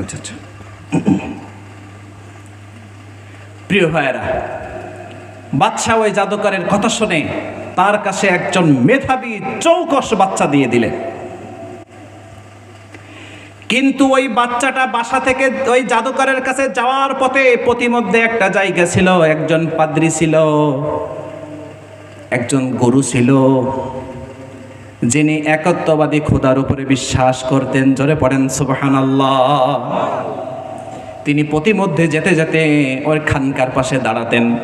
আচ্ছা আচ্ছা। প্রিয় ভাইয়েরা বাচ্চা ওই জাদুকরের কথা শুনে তার কাছে একজন মেধাবী চৌকস বাচ্চা দিয়ে দিলেন। কিন্তু ওই বাচ্চাটা বাসা থেকে ওই জাদুকরের কাছে যাওয়ার পথে প্রতিমধ্যে একটা জায়গা ছিল, একজন পাদ্রী ছিল, একজন গরু ছিল যিনি একত্ববাদী খোদার উপরে বিশ্বাস করতেন, জোরে পড়েন, সুবহানাল্লাহ। তিনি প্রতিমধ্যে যেতে যেতে ওই খানকার পাশে দাঁড়াতেন।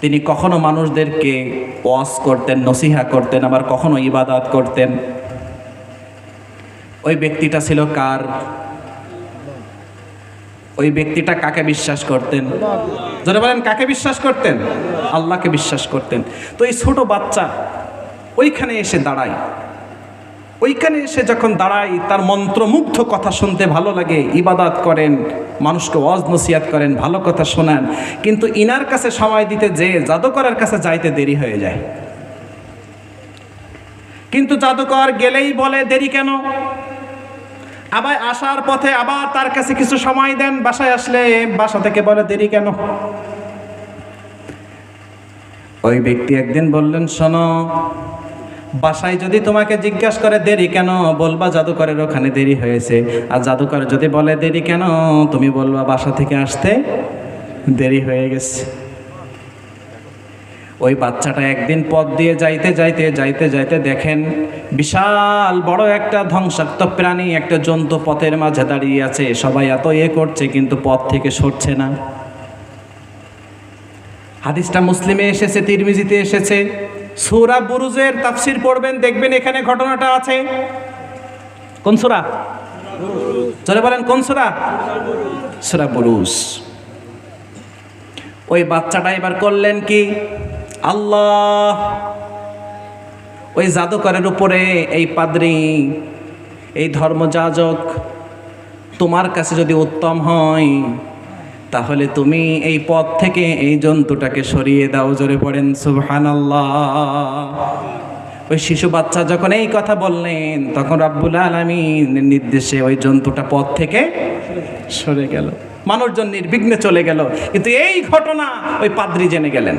তিনি কখনো মানুষদেরকে ওয়াজ করতেন, নসিহা করতেন, আবার কখনো ইবাদাত করতেন। ওই ব্যক্তিটা ছিল কার? ওই ব্যক্তিটা কাকে বিশ্বাস করতেন? যারা বলেন, কাকে বিশ্বাস করতেন? আল্লাহকে বিশ্বাস করতেন। তো এই ছোট বাচ্চা ওইখানে এসে দাঁড়ায়। ওইখানে এসে যখন দাঁড়াই তার মন্ত্রমুগ্ধ কথা শুনতে ভালো লাগে। ইবাদাত করেন, মানুষকে ওয়াজ নসিয়াত করেন, ভালো কথা শোনান। কিন্তু ইনার কাছে সময় দিতে যে জাদুকরের কাছে যাইতে দেরি হয়ে যায়। কিন্তু জাদুকর গেলেই বলে, দেরি কেন? আবার আসার পথে আবার তার কাছে কিছু সময় দেন, বাসায় আসলে বাসা থেকে বলে, দেরি কেন? ওই ব্যক্তি একদিন বললেন, শোনো বাসায় যদি তোমাকে জিজ্ঞাসা করে, দেরি কেন? বলবা জাদুকরের ওখানে দেরি হয়েছে। আর জাদুকর যদি বলে, দেরি কেন? তুমি বলবা বাসা থেকে আসতে দেরি হয়ে গেছে। ওই বাচ্চাটা একদিন পথ দিয়ে যাইতে যাইতে যাইতে যাইতে দেখেন বিশাল বড় একটা ধ্বংসাত্ম প্রাণী, একটা জন্তু পথের মাঝে দাঁড়িয়ে আছে। সবাই এত এ করছে, কিন্তু পথ থেকে সরছে না। হাদিসটা মুসলিমে এসেছে, তিরমিজিতে এসেছে। সুরা বুরুজের তাফসির পড়বেন, দেখবেন এখানে ঘটনাটা আছে। কোন সুরা? চলে বলেন, কোন সুরা? সুরা বুরুজ। ওই বাচ্চাটা এবার করলেন কি? আল্লাহ! ওই জাদুকরের উপরে এই পাদ্রী, এই ধর্মযাজক তোমার কাছে যদি উত্তম হয় তাহলে তুমি এই পথ থেকে এই জন্তুটাকে সরিয়ে দাও, জোরে পড়েন, সুবহানাল্লাহ। ওই শিশু বাচ্চা যখন এই কথা বললেন, তখন রাব্বুল আলামিনের নির্দেশে ওই জন্তুটা পথ থেকে সরে গেল। মানুষজন নির্বিঘ্নে চলে গেল, কিন্তু এই ঘটনা ওই পাদ্রি জেনে গেলেন।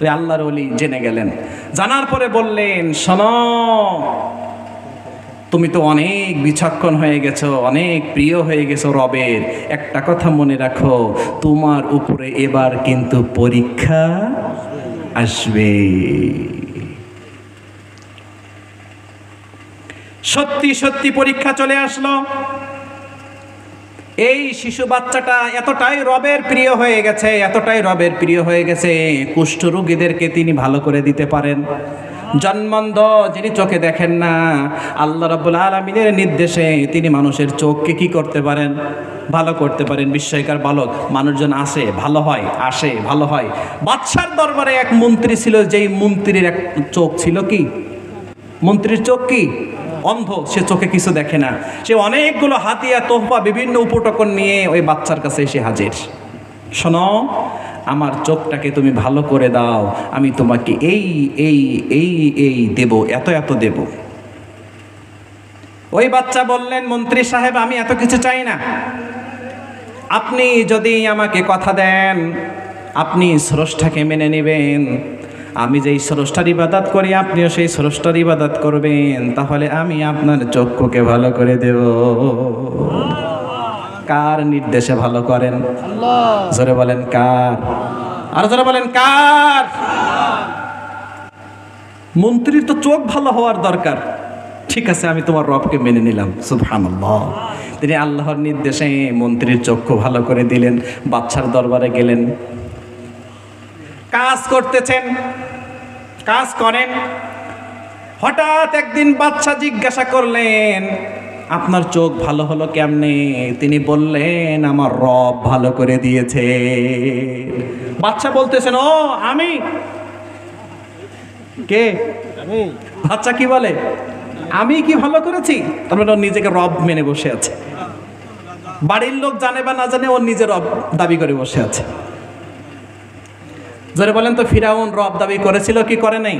ওই আল্লাহর ওলি জেনে গেলেন। জানার পরে বললেন, শোনো তুমি তো অনেক বিচক্ষণ হয়ে গেছো, অনেক প্রিয় হয়ে গেছো রবের। একটা কথা মনে রাখো, তোমার উপরে এবার কিন্তু পরীক্ষা আসবে। সত্যি সত্যি পরীক্ষা চলে আসলো। এই শিশু বাচ্চাটা এতটাই রবের প্রিয় হয়ে গেছে, এতটাই রবের প্রিয় হয়ে গেছে কুষ্ঠ রোগীদেরকে তিনি ভালো করে দিতে পারেন। জন্মন্ধ যিনি চোখে দেখেন না, আল্লাহ রাব্বুল আলমিনের নির্দেশে তিনি মানুষের চোখকে কি করতে পারেন? ভালো করতে পারেন। বিস্ময়কার বালক। মানুষজন আসে, ভালো হয়, আসে, ভালো হয়। বাদশার দরবারে এক মন্ত্রী ছিল, যেই মন্ত্রীর এক চোখ ছিল কি? মন্ত্রীর চোখ কি? অন্ধ, সে চোখে কিছু দেখে না। সে অনেকগুলো হাতিয়া, তোহফা, বিভিন্ন উপটকন নিয়ে ওই বাচ্চার কাছে এসে হাজির। শোনো আমার চোখটাকে তুমি ভালো করে দাও, আমি তোমাকে এই এই এই এই দেব, এত এত দেব। ওই বাচ্চা বললেন, মন্ত্রী সাহেব, আমি এত কিছু চাই না। আপনি যদি আমাকে কথা দেন, আপনি স্রষ্টাকে মেনে নেবেন। আমি যেই স্রষ্টার ইবাদাত করি, আপনিও সেই স্রষ্টার ইবাদাত করবেন। তাহলে আমি আপনার চক্ষুকে ভালো করে দেব। কার নির্দেশে ভালো করেন? জোরে বলেন কার। আর জোরে বলেন কার। মন্ত্রীর তো চোখ ভালো হওয়ার দরকার। ঠিক আছে আমি তোমার রবকে মেনে নিলাম। সুবহানাল্লাহ। তিনি আল্লাহর নির্দেশে মন্ত্রীর চক্ষু ভালো করে দিলেন বাচ্চার দরবারে গেলেন। কাজ করতেছেন কাজ করেন। হঠাৎ একদিন বাচ্চা জিজ্ঞাসা করলেন আপনার চোখ ভালো হলো কেমনে? তিনি বললেন আমার রব ভালো করে দিয়েছে। বাচ্চা বলতেছেন ও আমি? কে? বাচ্চা কি বলে? আমি কি ভালো করেছি? তারপরে ও নিজেকে রব মেনে বসে আছে। বাড়ির লোক জানে বা না জানে ও নিজের রব দাবি করে বসে আছে। জোরে বলেন তো ফিরাউন রব দাবি করেছিল কি করে নাই?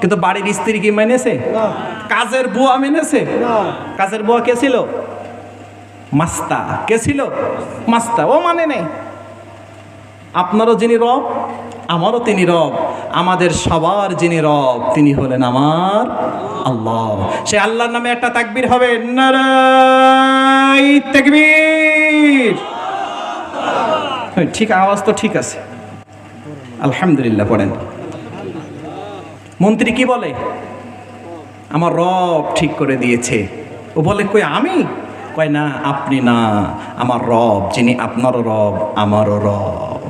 কিন্তু বাড়ির স্ত্রী কি মেনেছে? কাজের বুয়া মেনেছে? কাজের বুয়া কে ছিল? মাস্তা। কে ছিল? মাস্তা। ও মানে নেই। আপনারও যিনি রব আমারও তিনি রব। আমাদের সবার যিনি রব তিনি হলেন আমার আল্লাহ। সে আল্লাহর নামে একটা তাকবীর হবে তাকবীর। ঠিক আওয়াজ তো ঠিক আছে। আলহামদুলিল্লাহ পড়েন। মন্ত্রী কি বলে? আমার রব ঠিক করে দিয়েছে। ও বলে, কই আমি? কয় না, আপনি না, আমার রব, যিনি আপনারও রব, আমারও রব।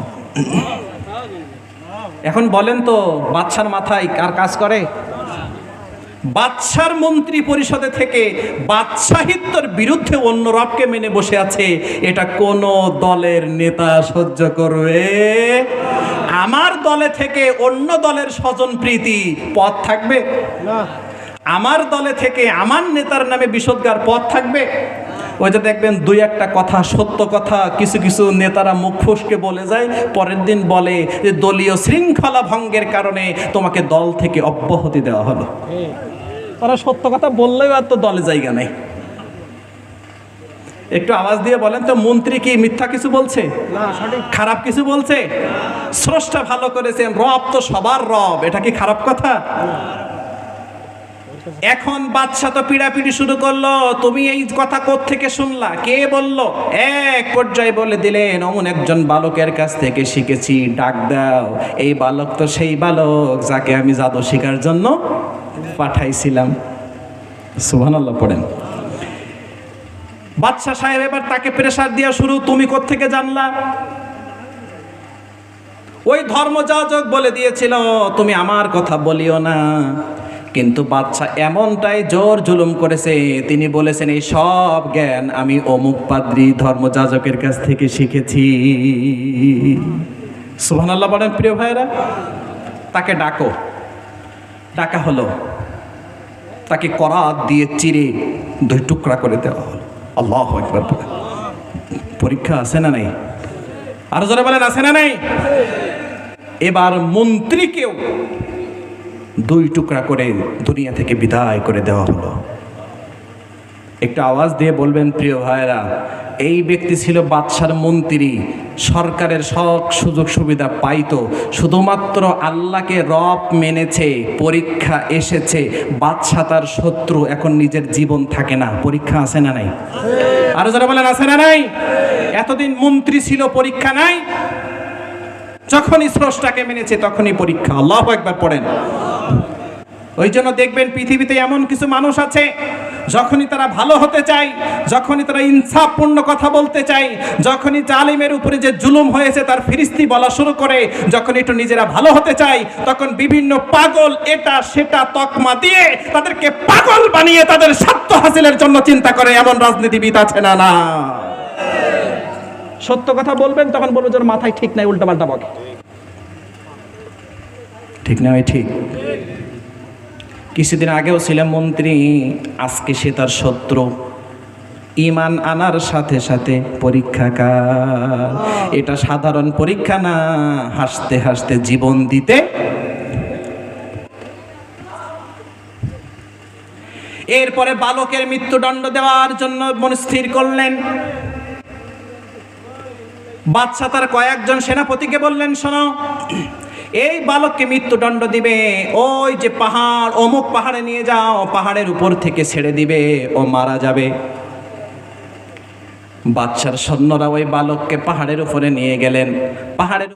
এখন বলেন তো, বাদশার মাথায় কার কাজ করে? বাদশার মন্ত্রী পরিষদে থেকে বাদশাহিত্যর বিরুদ্ধে অন্য রবকে মেনে বসে আছে। এটা কোন দলের নেতা সহ্য করবে? আমার দলে থেকে অন্য দলের স্বজন প্রীতি পথ থাকবে? আমার দলে থেকে আমার নেতার নামে বিষোদ্গার পথ থাকবে? ওই যে দেখবেন দুই একটা কথা সত্য কথা কিছু কিছু নেতারা মুখ ফুসকে বলে যায় পরের দিন বলে যে দলীয় শৃঙ্খলা ভঙ্গের কারণে তোমাকে দল থেকে অব্যাহতি দেওয়া হলো। তারা সত্য কথা বললেও আর তো দলে জায়গা নেই। একটু আওয়াজ দিয়ে বলেন তো মন্ত্রী কি মিথ্যা কিছু বলছে? খারাপ কিছু বলছে? স্রষ্টা ভালো করেছেন রব তো সবার রব এটা কি খারাপ কথা? এখন বাচ্চা তো পিড়াপিড়ি শুরু করল তুমি এই কথা থেকে শুনলা? কে বলল? এক পর্যায়ে বলে দিলেন অমন একজন বালকের কাছ থেকে শিখেছি ডাক দাও। এই বালক তো সেই বালক যাকে আমি জাদু শেখার জন্য পাঠাইছিলাম। সুবহানাল্লাহ পড়েন। বাদশা সাহেব এবার তাকে প্রেশার দেওয়া শুরু, তুমি থেকে জানলা? ওই ধর্মযাজক বলে দিয়েছিল, তুমি আমার কথা বলিও না। কিন্তু বাচ্চা এমনটাই জোর জুলুম করেছে। তিনি বলেছেন, এই সব জ্ঞান আমি অমুক পাদ্রী ধর্মযাজকের কাছ থেকে শিখেছি। সুবহানাল্লাহ বলেন, প্রিয় ভাইরা তাকে ডাকো। ডাকা হলো। তাকে করাত দিয়ে চিরে দুই টুকরা করে দেওয়া হলো। আল্লাহ একবার পরীক্ষা আছে না নাই? আরও জোরে বলেন, আছে না নাই? এবার মন্ত্রীকেও দুই টুকরা করে দুনিয়া থেকে বিদায় করে দেওয়া হলো। একটা আওয়াজ দিয়ে বলবেন, প্রিয় ভাইরা এই ব্যক্তি ছিল বাদশার মন্ত্রী। সরকারের সব সুযোগ সুবিধা পাইতো। শুধুমাত্র আল্লাহকে রব মেনেছে, পরীক্ষা এসেছে বাদশা তার শত্রু, এখন নিজের জীবন থাকে না। পরীক্ষা আছে না নাই? আরও যারা বলেন, আছে না নাই? এতদিন মন্ত্রী ছিল, পরীক্ষা নাই? যখনই স্রষ্টাকে মেনেছে, তখনই পরীক্ষা। আল্লাহ একবার পড়েন। ওই জন্য দেখবেন পৃথিবীতে এমন কিছু মানুষ আছে যখনই তারা ভালো হতে চায়, যখনই তারা ইনসাফপূর্ণ কথা বলতে চায়, যখনই জালিমের উপরে যে জুলুম হয়েছে তার ফিরিস্তি বলা শুরু করে, যখন একটু নিজেরা ভালো হতে চায়, তখন বিভিন্ন পাগল এটা সেটা তকমা দিয়ে তাদেরকে পাগল বানিয়ে তাদের স্বার্থ হাসিলের জন্য চিন্তা করে, এমন রাজনীতিবিদ আছে না না। সত্য কথা বলবেন, তখন বলব যে মাথায় ঠিক নাই উল্টা পাল্টা বকে। ঠিক না ঠিক। কিছুদিন আগেও ছিলাম মন্ত্রী, আজকে সে তার শত্রু। ইমান আনার সাথে সাথে পরীক্ষাকাল এটা সাধারণ পরীক্ষা না, হাসতে হাসতে জীবন দিতে। এরপরে বালকের মৃত্যুদণ্ড দেওয়ার জন্য মন স্থির করলেন। বাদশা তার কয়েকজন সেনাপতিকে বললেন, শোনো এই বালককে মৃত্যুদণ্ড দিবে। ওই যে পাহাড়, অমুক পাহাড়ে নিয়ে যাও, পাহাড়ের উপর থেকে ছেড়ে দিবে ও মারা যাবে। বাচ্চার সৈন্যরা ওই বালককে পাহাড়ের উপরে নিয়ে গেলেন। পাহাড়ের